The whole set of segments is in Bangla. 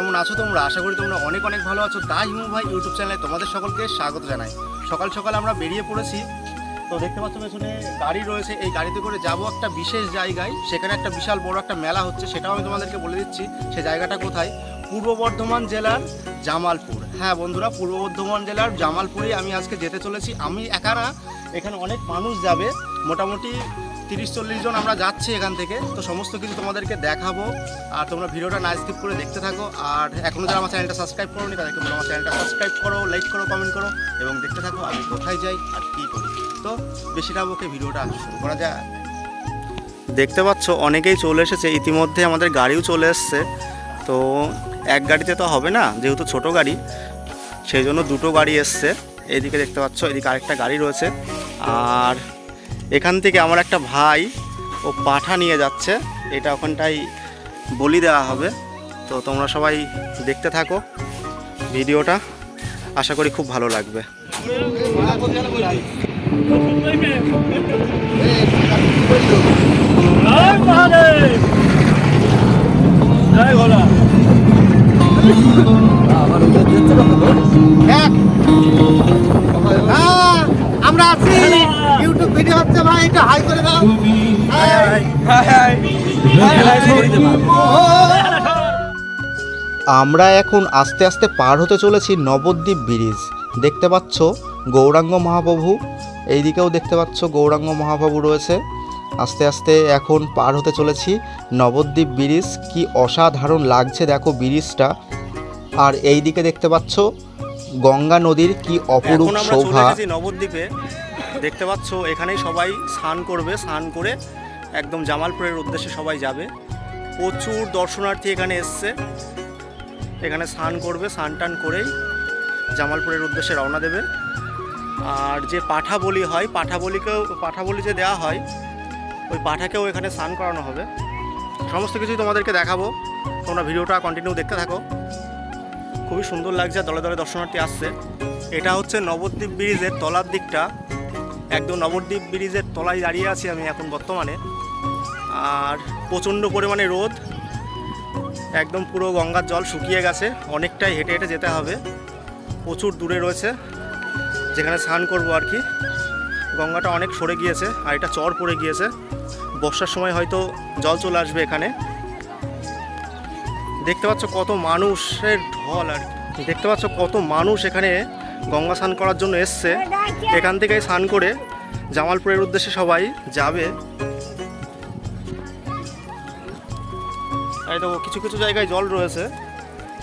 কেমন আছো তোমরা? আশা করি তোমরা অনেক অনেক ভালো আছো। দা হিমু ভাই ইউটিউব চ্যানেলে তোমাদের সকলকে স্বাগত জানাই। সকাল সকাল আমরা বেরিয়ে পড়েছি। তো দেখতে পাচ্ছ পেছনে গাড়ি রয়েছে। এই গাড়িতে করে যাব একটা বিশেষ জায়গায়। সেখানে একটা বিশাল বড় একটা মেলা হচ্ছে। সেটাও আমি তোমাদেরকে বলে দিচ্ছি। সে জায়গাটা কোথায়? পূর্ব বর্ধমান জেলার জামালপুর। হ্যাঁ বন্ধুরা, পূর্ব বর্ধমান জেলার জামালপুরে আমি আজকে যেতে চলেছি। আমি একা না, এখানে অনেক মানুষ যাবে। মোটামুটি তিরিশ চল্লিশ জন আমরা যাচ্ছি এখান থেকে। তো সমস্ত কিছু তোমাদেরকে দেখাবো। আর তোমরা ভিডিওটা না স্কিপ করে দেখতে থাকো। আর এখনও যারা আমার চ্যানেলটা সাবস্ক্রাইব করো নি তাদেরকে আমার চ্যানেলটা সাবস্ক্রাইব করো লাইক করো কমেন্ট করো, এবং দেখতে থাকো আমি কোথায় যাই আর কী করি। তো বেশিটা ওকে ভিডিওটা শুরু করা যায় দেখতে পাচ্ছ, অনেকেই চলে এসেছে। ইতিমধ্যে আমাদের গাড়িও চলে এসছে। তো এক গাড়িতে তো হবে না, যেহেতু ছোট গাড়ি, সেই জন্য দুটো গাড়ি এসছে। এইদিকে দেখতে পাচ্ছ, এদিকে আরেকটা গাড়ি রয়েছে। আর এখান থেকে আমার একটা ভাই ও পাঠা নিয়ে যাচ্ছে। এটা ওখানটাই বলি দেওয়া হবে। তো তোমরা সবাই দেখতে থাকো ভিডিওটা। আশা করি খুব ভালো লাগবে। ভোলা আমরা আছি। ইউটিউব ভিডিও হচ্ছে ভাই একটু হাই করে দাও। আমরা এখন আস্তে আস্তে পার হতে চলেছি নবদ্বীপ ব্রিজ। দেখতে পাচ্ছ গৌরাঙ্গ মহাপ্রভু। এইদিকেও দেখতে পাচ্ছ গৌরাঙ্গ মহাপ্রভু রয়েছে। আস্তে আস্তে এখন পার হতে চলেছি নবদ্বীপ ব্রিজ। কি অসাধারণ লাগছে দেখো ব্রিজটা। আর এই দিকে দেখতে পাচ্ছ গঙ্গা নদীর কি অপরূপ শোভা? নবদ্বীপে। দেখতে পাচ্ছ এখানেই সবাই স্নান করবে স্নান করে একদম জামালপুরের উদ্দেশ্যে সবাই যাবে। প্রচুর দর্শনার্থী এখানে এসছে। এখানে স্নান করবে স্নান টান করেই জামালপুরের উদ্দেশ্যে রওনা দেবে। আর যে পাঠা বলি হয় পাঠা বলিকেও পাঠা বলি যে দেওয়া হয় ওই পাঠাকেও এখানে স্নান করানো হবে। সমস্ত কিছুই তোমাদেরকে দেখাবো। তোমরা ভিডিওটা কন্টিনিউ দেখতে থাকো। খুবই সুন্দর লাগছে দলে দলে দর্শনার্থী আসছে। এটা হচ্ছে নবদ্বীপ ব্রিজের তলার দিকটা। একদম নবদ্বীপ ব্রিজের তলায় দাঁড়িয়ে আছি আমি এখন বর্তমানে। আর প্রচণ্ড পরিমাণে রোদ। একদম পুরো গঙ্গার জল শুকিয়ে গেছে। অনেকটাই হেঁটে হেঁটে যেতে হবে। প্রচুর দূরে রয়েছে। যেখানে স্নান করব আর কি। গঙ্গাটা অনেক সরে গিয়েছে, আর এটা চর পড়ে গিয়েছে। বর্ষার সময় হয়তো জল চলে আসবে এখানে। দেখতে পাচ্ছ কত মানুষের ঢল আর। দেখতে পাচ্ছ কত মানুষ এখানে গঙ্গা স্নান করার জন্য এসছে। এখান থেকে স্নান করে জামালপুরের উদ্দেশ্যে সবাই যাবে। তাই তো কিছু কিছু জায়গায় জল রয়েছে।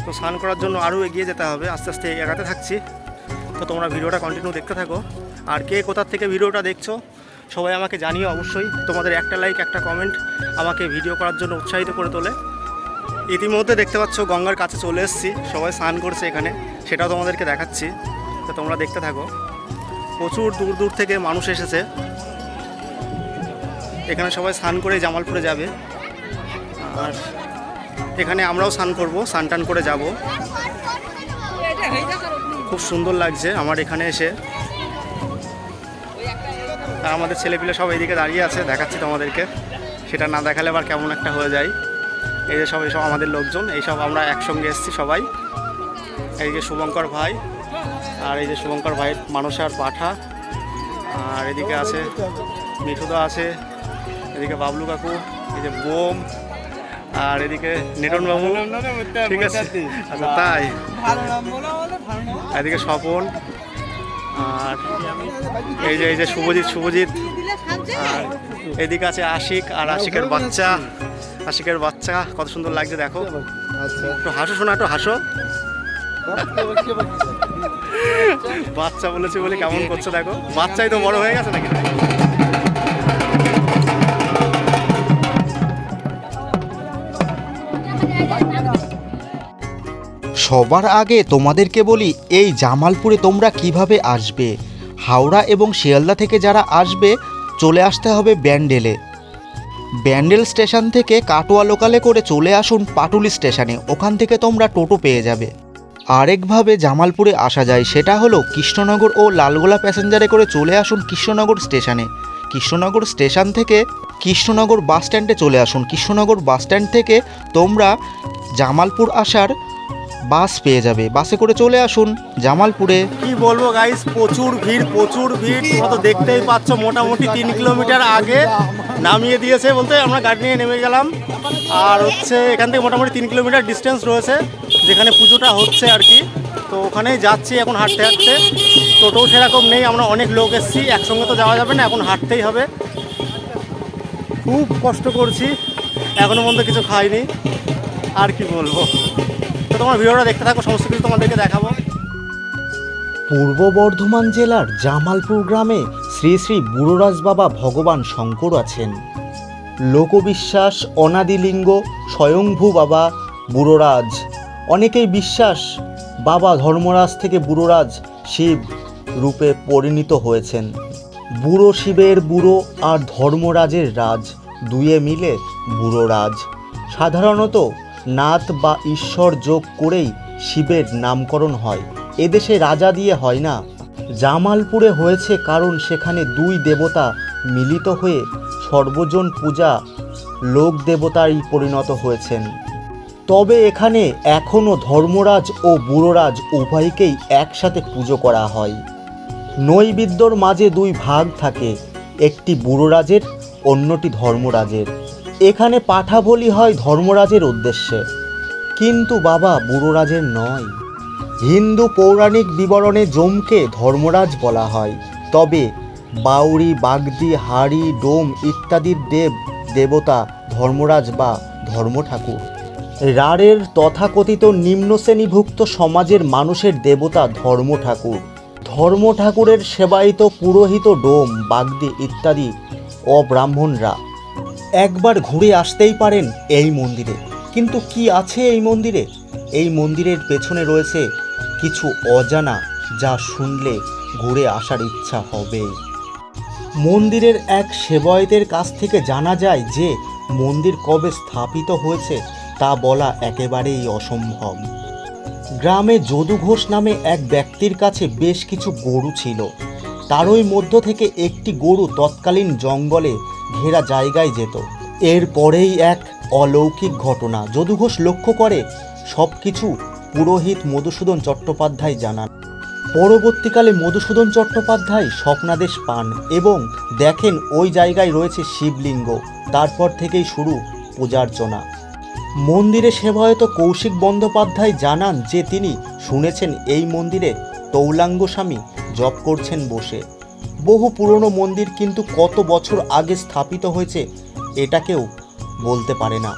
তো স্নান করার জন্য আরও এগিয়ে যেতে হবে। আস্তে আস্তে এগাতে থাকছি। তো তোমরা ভিডিওটা কন্টিনিউ দেখতে থাকো। আর কে কোথার থেকে ভিডিওটা দেখছ, সবাই আমাকে জানিও অবশ্যই। তোমাদের একটা লাইক একটা কমেন্ট আমাকে ভিডিও করার জন্য উৎসাহিত করে তোলে। ইতিমধ্যে দেখতে পাচ্ছ গঙ্গার কাছে চলে এসেছি। সবাই স্নান করছে এখানে। সেটাও তোমাদেরকে দেখাচ্ছি। তো তোমরা দেখতে থাকো। প্রচুর দূর দূর থেকে মানুষ এসেছে। এখানে সবাই স্নান করে জামালপুরে যাবে। আর এখানে আমরাও স্নান করব, স্নান টান করে যাব। খুব সুন্দর লাগছে আমার এখানে এসে। আর আমাদের ছেলেপিলে সব এইদিকে দাঁড়িয়ে আছে, দেখাচ্ছি তোমাদেরকে। সেটা না দেখালে আবার কেমন একটা হয়ে যায়। এই যে সব এইসব আমাদের লোকজন এইসব আমরা একসঙ্গে এসেছি সবাই। এই যে শুভঙ্কর ভাই, আর এই যে শুভঙ্কর ভাইয়ের মানুষার পাঠা, আর এদিকে আছে মিঠুদা আছে, এদিকে বাবলু কাকু, এই যে বোম, আর এদিকে নেটন বাবু। ঠিক আছে? আচ্ছা তাই। এদিকে স্বপন, আর এই যে এই যে শুভজিৎ শুভজিৎ, আর এদিকে আছে আশিক, আর আশিকের বাচ্চা। আশিকের বাচ্চা কত সুন্দর লাগছে দেখো। একটু হাসো শোনা একটু হাসো। বাচ্চা বলেছে বলে কেমন করছে দেখো। বাচ্চাই তো বড় হয়ে গেছে নাকি? সবার আগে তোমাদেরকে বলি এই জামালপুরে তোমরা কীভাবে আসবে? হাওড়া এবং শিয়ালদা থেকে যারা আসবে চলে আসতে হবে ব্যান্ডেলে। ব্যান্ডেল স্টেশন থেকে কাটোয়া লোকালে করে চলে আসুন পাটুলি স্টেশনে। ওখান থেকে তোমরা টোটো পেয়ে যাবে। আরেকভাবে জামালপুরে আসা যায়, সেটা হলো কৃষ্ণনগর ও লালগোলা প্যাসেঞ্জারে করে চলে আসুন কৃষ্ণনগর স্টেশনে। কৃষ্ণনগর স্টেশন থেকে কৃষ্ণনগর বাস স্ট্যান্ডে চলে আসুন। কৃষ্ণনগর বাস স্ট্যান্ড থেকে তোমরা জামালপুর আসার বাস পেয়ে যাবে। বাসে করে চলে আসুন জামালপুরে। কি বলব গাইস প্রচুর ভিড় প্রচুর ভিড়। তোমরা তো দেখতেই পাচ্ছ, মোটামুটি তিন কিলোমিটার আগে নামিয়ে দিয়েছে বলতে আমরা গাড়ি নিয়ে নেমে গেলাম। আর হচ্ছে এখান থেকে মোটামুটি তিন কিলোমিটার ডিস্টেন্স রয়েছে, যেখানে পুজোটা হচ্ছে আর কি। তো ওখানেই যাচ্ছি এখন হাঁটতে হাঁটতে। টোটো সেরকম নেই, আমরা অনেক লোক এসেছি, একসঙ্গে তো যাওয়া যাবে না, এখন হাঁটতেই হবে। খুব কষ্ট করছি এখনও পর্যন্ত কিছু খাইনি। আর কি বলব? তোমার ভিডিওটা দেখতে থাকো, সমস্ত কিছু তোমাদেরকে দেখাবো। পূর্ব বর্ধমান জেলার জামালপুর গ্রামে শ্রী শ্রী বুড়োরাজ বাবা ভগবান শঙ্কর আছেন। লোকবিশ্বাস, অনাদিলিঙ্গ, স্বয়ংভূ বাবা বুড়োরাজ। অনেকেই বিশ্বাস, বাবা ধর্মরাজ থেকে বুড়োরাজ শিব রূপে পরিণত হয়েছেন। বুড়ো শিবের বুড়ো আর ধর্মরাজের রাজ, দুয়ে মিলে বুড়োরাজ। সাধারণত নাথ বা ঈশ্বর যোগ করেই শিবের নামকরণ হয়। এদেশে রাজা দিয়ে হয় না। জামালপুরে হয়েছে কারণ সেখানে দুই দেবতা মিলিত হয়ে সর্বজন পূজা লোক দেবতারই পরিণত হয়েছেন। তবে এখানে এখনও ধর্মরাজ ও বুড়োরাজ উভয়কেই একসাথে পুজো করা হয়। নৈবিদ্যর মাঝে দুই ভাগ থাকে, একটি বুড়োরাজের, অন্যটি ধর্মরাজের। এখানে পাঠা বলি হয় ধর্মরাজের উদ্দেশ্যে। কিন্তু বাবা, বুড়োরাজের নয়। হিন্দু পৌরাণিক বিবরণে জমকে ধর্মরাজ বলা হয়। তবে বাউরি বাগদি, হাড়ি, ডোম ইত্যাদির দেব, দেবতা, ধর্মরাজ বা ধর্ম ঠাকুর রাড়ের তথাকথিত নিম্ন শ্রেণীভুক্ত সমাজের মানুষের দেবতা ধর্ম ঠাকুর ধর্ম ঠাকুরের সেবায়িত পুরোহিত ডোম, বাগদি ইত্যাদি অব্রাহ্মণরা। একবার ঘুরে আসতেই পারেন এই মন্দিরে। কিন্তু কি আছে এই মন্দিরে? এই মন্দিরের পেছনে রয়েছে কিছু অজানা যা শুনলে ঘুরে আসার ইচ্ছা হবে। মন্দিরের এক সেবায়তের কাছ থেকে জানা যায় যে মন্দির কবে স্থাপিত হয়েছে তা বলা একেবারেই অসম্ভব। গ্রামে যদু ঘোষ নামে এক ব্যক্তির কাছে বেশ কিছু গরু ছিল। তারই মধ্য থেকে একটি গরু তৎকালীন জঙ্গলে ঘেরা জায়গায় যেত। এরপরেই এক অলৌকিক ঘটনা। যদু ঘোষ লক্ষ্য করে সব কিছু পুরোহিত মধুসূদন চট্টোপাধ্যায় জানান। পরবর্তীকালে মধুসূদন চট্টোপাধ্যায় স্বপ্নাদেশ পান এবং দেখেন ওই জায়গায় রয়েছে শিবলিঙ্গ। তারপর থেকেই শুরু পূজার্চনা। মন্দিরে সেবায়ত কৌশিক বন্দ্যোপাধ্যায় জানান যে তিনি শুনেছেন এই মন্দিরে তৌলাঙ্গ স্বামী জপ করছেন বসে। বহু পুরনো মন্দির কিন্তু কত বছর আগে স্থাপিত হয়েছে, এটা কেউ বলতে পারে না।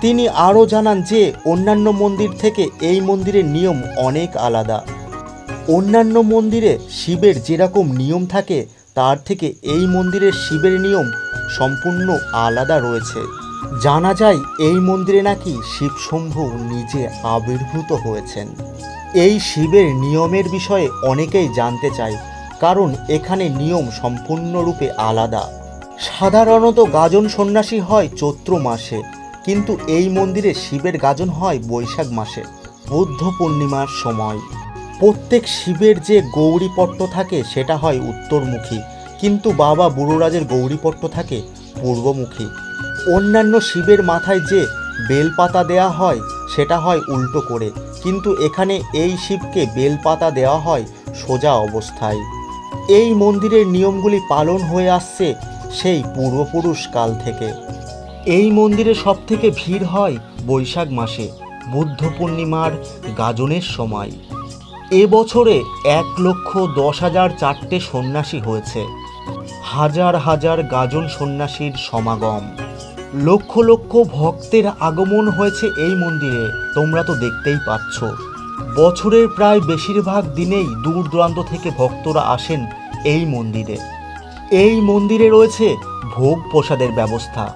তিনি আরও জানান যে, অন্যান্য মন্দির থেকে এই মন্দিরের নিয়ম অনেক আলাদা। অন্যান্য মন্দিরে শিবের যেরকম নিয়ম থাকে, তার থেকে এই মন্দিরের শিবের নিয়ম সম্পূর্ণ আলাদা রয়েছে। জানা যায়, এই মন্দিরে নাকি শিবশম্ভু নিজে আবির্ভূত হয়েছেন। এই শিবের নিয়মের বিষয়ে অনেকেই জানতে চায়। কারণ এখানে নিয়ম সম্পূর্ণরূপে আলাদা। সাধারণত গাজন সন্ন্যাসী হয় চৈত্র মাসে, কিন্তু এই মন্দিরে শিবের গাজন হয় বৈশাখ মাসে, বুদ্ধ পূর্ণিমার সময়। প্রত্যেক শিবের যে গৌরীপট্ট থাকে সেটা হয় উত্তরমুখী, কিন্তু বাবা বুড়োরাজের গৌরীপট্ট থাকে পূর্বমুখী। অন্যান্য শিবের মাথায় যে বেলপাতা দেয়া হয় সেটা হয় উল্টো করে, কিন্তু এখানে এই শিবকে বেলপাতা দেওয়া হয় সোজা অবস্থায়। এই মন্দিরের নিয়মগুলি পালন হয়ে আসছে সেই পূর্বপুরুষ কাল থেকে। এই মন্দিরে সব থেকে ভিড় হয় বৈশাখ মাসে, বুদ্ধ পূর্ণিমার গাজনের সময়। এবছরে এক লক্ষ দশ হাজার চারটে সন্ন্যাসী হয়েছে। হাজার হাজার গাজন সন্ন্যাসীর সমাগম। লক্ষ লক্ষ ভক্তের আগমন হয়েছে এই মন্দিরে, তোমরা তো দেখতেই পাচ্ছ। বছরের প্রায় বেশিরভাগ দিনেই দূর দূরান্ত থেকে ভক্তরা আসেন এই মন্দিরে। এই মন্দিরে রয়েছে ভোগ প্রসাদের ব্যবস্থা।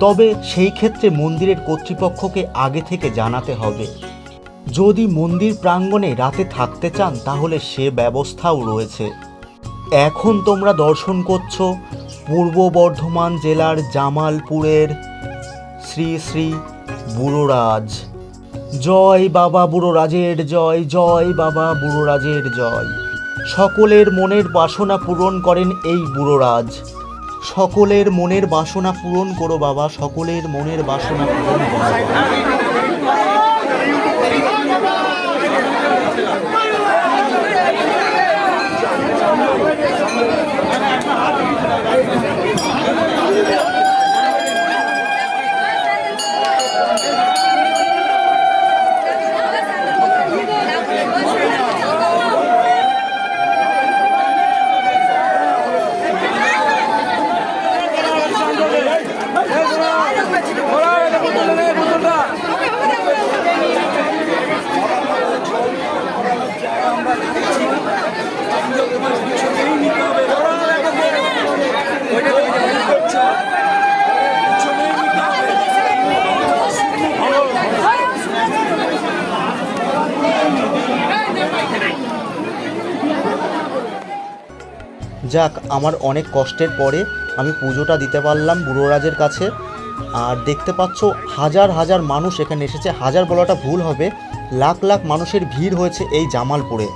তবে সেই ক্ষেত্রে মন্দিরের কর্তৃপক্ষকে আগে থেকে জানাতে হবে। যদি মন্দির প্রাঙ্গণে রাতে থাকতে চান, তাহলে সে ব্যবস্থাও রয়েছে। এখন তোমরা দর্শন করছ পূর্ব বর্ধমান জেলার জামালপুরের শ্রী শ্রী বুড়োরাজ। জয় বাবা বুড়ো রাজের জয় জয় বাবা বুড়ো রাজের জয়। সকলের মনের বাসনা পূরণ করেন এই বুড়ো রাজ। সকলের মনের বাসনা পূরণ করো বাবা, সকলের মনের বাসনা পূরণ করো। যাক, আমার অনেক কষ্টের পরে আমি পুজোটা দিতে পারলাম বুড়োরাজের কাছে। আর দেখতে পাচ্ছ, হাজার হাজার মানুষ এখানে এসেছে। হাজার বলাটা ভুল হবে। লাখ লাখ মানুষের ভিড় হয়েছে এই জামালপুরে।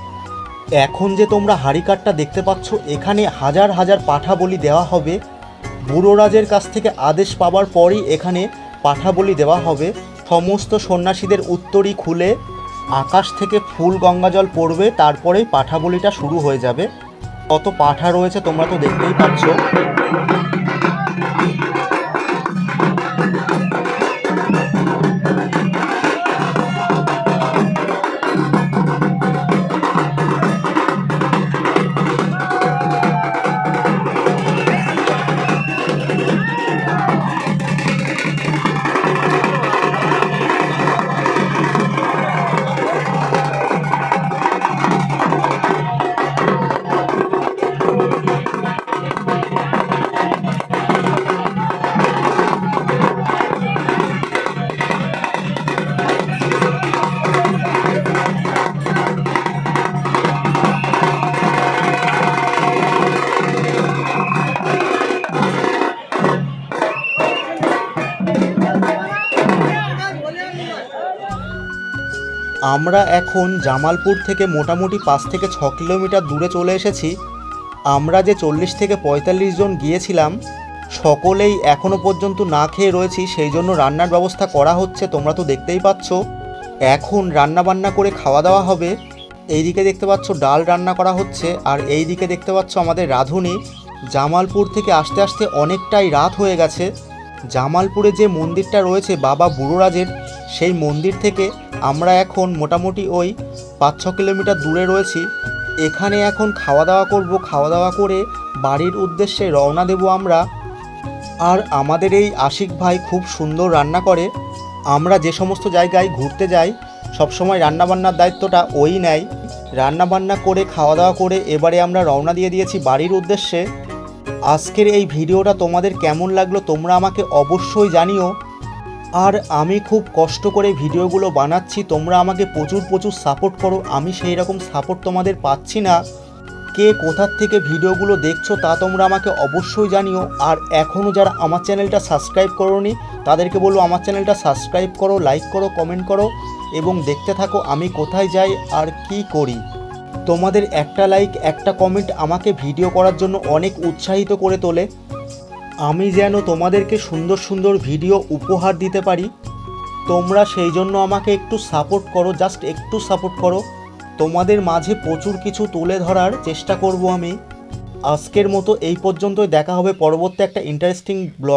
এখন যে তোমরা হারিকাটটা দেখতে পাচ্ছ, এখানে হাজার হাজার পাঠা বলি দেওয়া হবে। বুড়োরাজের কাছ থেকে আদেশ পাওয়ার পরই এখানে পাঠা বলি দেওয়া হবে। সমস্ত সন্ন্যাসীদের উত্তরই খুলে আকাশ থেকে ফুল গঙ্গাজল পড়বে, তারপরেই পাঠা বলিটা শুরু হয়ে যাবে। কত পাঠা রয়েছে তোমরা তো দেখতেই পাচ্ছ। আমরা এখন জামালপুর থেকে মোটামুটি পাঁচ থেকে ছ কিলোমিটার দূরে চলে এসেছি। আমরা যে চল্লিশ থেকে পঁয়তাল্লিশ জন গিয়েছিলাম, সকলেই এখনও পর্যন্ত না খেয়ে রয়েছি, সেই জন্য রান্নার ব্যবস্থা করা হচ্ছে, তোমরা তো দেখতেই পাচ্ছ। এখন রান্না বান্না করে খাওয়া দাওয়া হবে। এইদিকে দেখতে পাচ্ছ ডাল রান্না করা হচ্ছে, আর এই দিকে দেখতে পাচ্ছ আমাদের রাঁধুনি। জামালপুর থেকে আসতে আসতে অনেকটাই রাত হয়ে গেছে। জামালপুরে যে মন্দিরটা রয়েছে, বাবা বুড়োরাজের, সেই মন্দির থেকে আমরা এখন মোটামুটি ওই পাঁচ ছ কিলোমিটার দূরে রয়েছি। এখানে এখন খাওয়া দাওয়া করব। খাওয়া দাওয়া করে বাড়ির উদ্দেশ্যে রওনা দেব আমরা। আর আমাদের এই আশিক ভাই খুব সুন্দর রান্না করে। আমরা যে সমস্ত জায়গায় ঘুরতে যাই, সবসময় রান্নাবান্নার দায়িত্বটা ওই নেয়। রান্নাবান্না করে খাওয়া দাওয়া করে এবারে আমরা রওনা দিয়ে দিয়েছি বাড়ির উদ্দেশ্যে। আজকের এই ভিডিওটা তোমাদের কেমন লাগল তোমরা আমাকে অবশ্যই জানিও। আর আমি খুব কষ্ট করে ভিডিওগুলো বানাচ্ছি, তোমরা আমাকে প্রচুর প্রচুর সাপোর্ট করো, আমি সেই রকম সাপোর্ট তোমাদের পাচ্ছি না। কে কোথার থেকে ভিডিওগুলো দেখছ তা তোমরা আমাকে অবশ্যই জানিও। আর এখনও যারা আমার চ্যানেলটা সাবস্ক্রাইব করোনি, তাদেরকে বলব আমার চ্যানেলটা সাবস্ক্রাইব করো লাইক করো কমেন্ট করো এবং দেখতে থাকো আমি কোথায় যাই আর কি করি। তোমাদের একটা লাইক একটা কমেন্ট আমাকে ভিডিও করার জন্য অনেক উৎসাহিত করে তোলে। আমি যেন তোমাদেরকে সুন্দর সুন্দর ভিডিও উপহার দিতে পারি। তোমরা সেই জন্য আমাকে একটু সাপোর্ট করো জাস্ট একটু সাপোর্ট করো। তোমাদের মাঝে প্রচুর কিছু তুলে ধরার চেষ্টা করব আমি। আজকের মতো এই পর্যন্তই, দেখা হবে পরবর্তী একটা ইন্টারেস্টিং ব্লগ